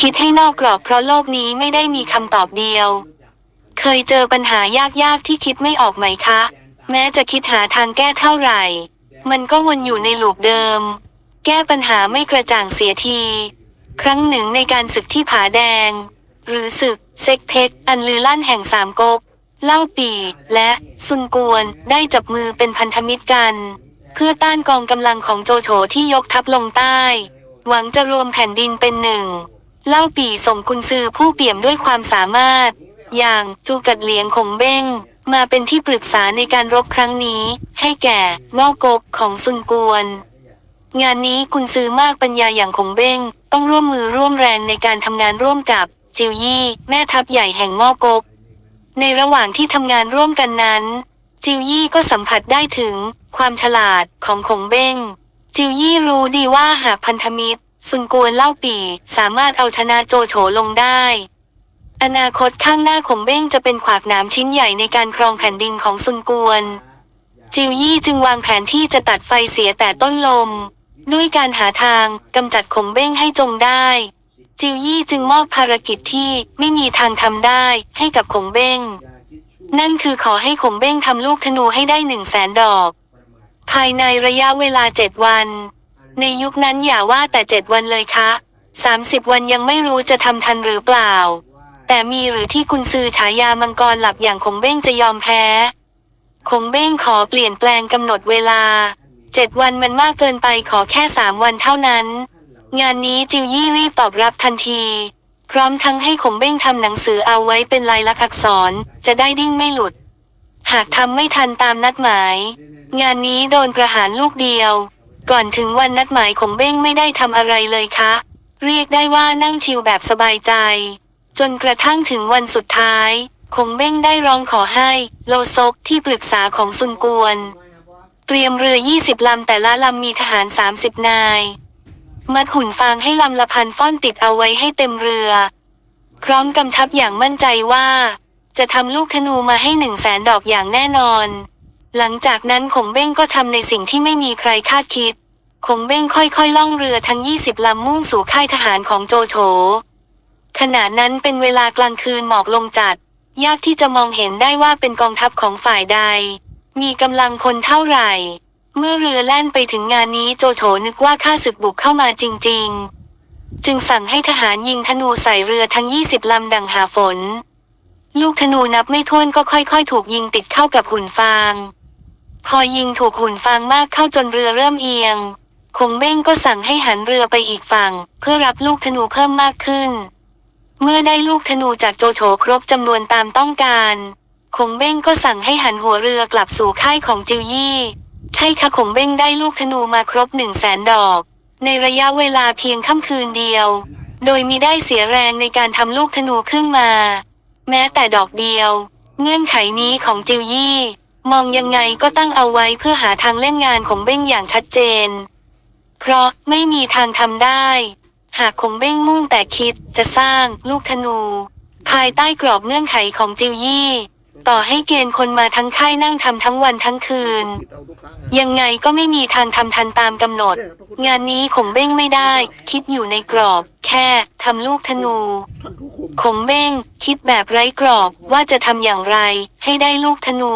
คิดให้นอกกรอบเพราะโลกนี้ไม่ได้มีคำตอบเดียว เคยเจอปัญหายากๆที่คิดไม่ออกไหมคะ แม้จะคิดหาทางแก้เท่าไหร่ มันก็วนอยู่ในลูปเดิม แก้ปัญหาไม่กระจ่างเสียที ครั้งหนึ่งในการศึกที่ผาแดง หรือศึกเซ็กเพกอันลือลั่นแห่งสามก๊กเล่าปีและซุนกวนได้จับมือเป็นพันธมิตรกัน เพื่อต้านกองกำลังของโจโฉที่ยกทัพลงใต้ หวังจะรวมแผ่นดินเป็นหนึ่ง เล่าปีส่งกุนซือผู้เปี่ยมด้วยความสามารถ อย่างจูกัดเหลียงคงเบ้ง มาเป็นที่ปรึกษาในการรบครั้งนี้ ให้แก่งอกกของซุนกวน งานนี้กุนซือมากปัญญาอย่างคงเบ้ง ต้องร่วมมือร่วมแรงในการทำงานร่วมกับจิวยี่ แม่ทัพใหญ่แห่งงอกก ในระหว่างที่ทำงานร่วมกันนั้น จิวยี่ก็สัมผัสได้ถึงความฉลาดของคงเบ้ง จิวยี่รู้ดีว่าหากพันธมิตร ซุนกวนเล่าปีสามารถเอาชนะโจโฉลงได้ อนาคตข้างหน้าคงเบ้งจะเป็นขวากนามชิ้นใหญ่ในการครองแผ่นดินของซุนกวน จิวยี่จึงวางแผนที่จะตัดไฟเสียแต่ต้นลม ด้วยการหาทางกำจัดคงเบ้งให้จงได้ จิวยี่จึงมอบภารกิจที่ไม่มีทางทำได้ให้กับคงเบ้ง นั่นคือขอให้คงเบ้งทำลูกธนูให้ได้หนึ่งแสนดอก ภายในระยะเวลาเจ็ดวัน ในยุคนั้นอย่าว่าแต่เจ็ดวันเลยคะสามสิบวันยังไม่รู้จะทำทันหรือเปล่า แต่มีหรือที่กุนซือฉายามังกรหลับอย่างคงเบ้งจะยอมแพ้ คงเบ้งขอเปลี่ยนแปลงกำหนดเวลาเจ็ดวันมันมากเกินไปขอแค่สามวันเท่านั้น งานนี้จิวยี่รีบตอบรับทันที พร้อมทั้งให้คงเบ้งทำหนังสือเอาไว้เป็นลายลักษณ์อักษรจะได้ดิ้งไม่หลุด หากทำไม่ทันตามนัดหมาย งานนี้โดนประหารลูกเดียว ก่อนถึงวันนัดหมายคงเบ้งไม่ได้ทำอะไรเลยคะ เรียกได้ว่านั่งชิลแบบสบายใจ จนกระทั่งถึงวันสุดท้าย คงเบ้งได้ร้องขอให้ โลซกที่ปรึกษาของซุนกวน เตรียมเรือ 20 ลำแต่ละลำมีทหาร 30 นาย มัดหุ่นฟางให้ลำละพันฟ่อนติดเอาไว้ให้เต็มเรือ พร้อมกำชับอย่างมั่นใจว่า จะทำลูกธนูมาให้หนึ่งแสนดอกอย่างแน่นอน หลังจากนั้นคงเบ้งก็ทำในสิ่งที่ไม่มีใครคาดคิดคงเบ้งค่อยๆล่องเรือทั้ง 20 ลำมุ่งสู่ค่ายทหารของโจโฉ ขณะนั้นเป็นเวลากลางคืนหมอกลงจัด ยากที่จะมองเห็นได้ว่าเป็นกองทัพของฝ่ายใด มีกำลังพลเท่าไหร่ เมื่อเรือแล่นไปถึงงานนี้โจโฉนึกว่าข้าศึกบุกเข้ามาจริง ๆ จึงสั่งให้ทหารยิงธนูใส่เรือทั้ง 20 ลำดังหาฝน ลูกธนูนับไม่ถ้วนก็ค่อยๆ ถูกยิงติดเข้ากับหุ่นฟาง พอยิงถูกหุ่นฟางมากเข้าจนเรือเริ่มเอียง คงเบ้งก็สั่งให้หันเรือไปอีกฝั่ง เพื่อรับลูกธนูเพิ่มมากขึ้น เมื่อได้ลูกธนูจากโจโฉครบจำนวนตามต้องการ คงเบ้งก็สั่งให้หันหัวเรือกลับสู่ค่ายของจิวยี่ ใช่ค่ะคงเบ้งได้ลูกธนูมาครบหนึ่งแสนดอก ในระยะเวลาเพียงค่ำคืนเดียว โดยมีได้เสียแรงในการทำลูกธนูขึ้นมา แม้แต่ดอกเดียว เงื่อนไขนี้ของจิวยี่ มองยังไงก็ตั้งเอาไว้เพื่อหาทางเล่นงานของเบ้งอย่างชัดเจน เพราะไม่มีทางทำได้ หากคงเบ้งมุ่งแต่คิดจะสร้างลูกธนู ภายใต้กรอบเงื่อนไขของจิวยี่ ต่อให้เกณฑ์คนมาทั้งค่ายนั่งทำทั้งวันทั้งคืน ยังไงก็ไม่มีทางทำทันตามกำหนด งานนี้คงเบ้งไม่ได้ คิดอยู่ในกรอบ แค่ทำลูกธนูคงเบ้งคิดแบบไร้กรอบว่าจะทำอย่างไรให้ได้ลูกธนู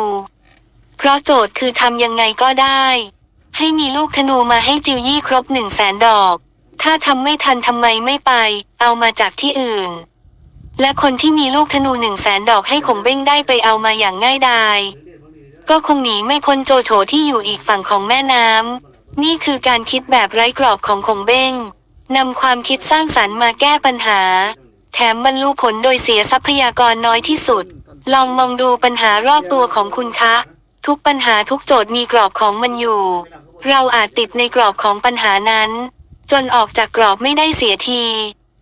เพราะโจทย์คือทำยังไงก็ได้ ให้มีลูกธนูมาให้จิวยี่ครบหนึ่งแสนดอก ถ้าทำไม่ทันทำไมไม่ไป เอามาจากที่อื่น และคนที่มีลูกธนูหนึ่งแสนดอกให้คงเบ้งได้ไปเอามาอย่างง่ายดายก็คงหนีไม่พ้นโจโฉที่อยู่อีกฝั่งของแม่น้ำนี่คือการคิดแบบไร้กรอบของคงเบ้งนำความคิดสร้างสรรค์มาแก้ปัญหา แถมบรรลุผลโดยเสียทรัพยากรน้อยที่สุด ลองมองดูปัญหารอบตัวของคุณคะ ทุกปัญหาทุกโจทย์มีกรอบของมันอยู่ เราอาจติดในกรอบของปัญหานั้น จนออกจากกรอบไม่ได้เสียที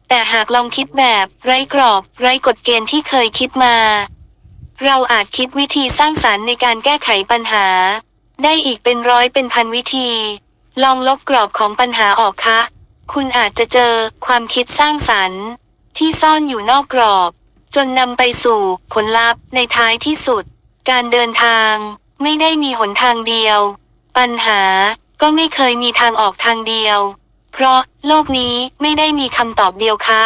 แต่หากลองคิดแบบไร้กรอบ ไร้กฎเกณฑ์ที่เคยคิดมา เราอาจคิดวิธีสร้างสารรค์ในการแก้ไขปัญหา ได้อีกเป็นร้อยเป็นพันวิธี ลองลบกรอบของปัญหาออกคะ คุณอาจจะเจอความคิดสร้างสรรค์ ที่ซ่อนอยู่นอกกรอบ จนนำไปสู่ผลลัพธ์ในท้ายที่สุด การเดินทาง ไม่ได้มีหนทางเดียว ปัญหาก็ไม่เคยมีทางออกทางเดียว เพราะโลกนี้ไม่ได้มีคำตอบเดียวคะ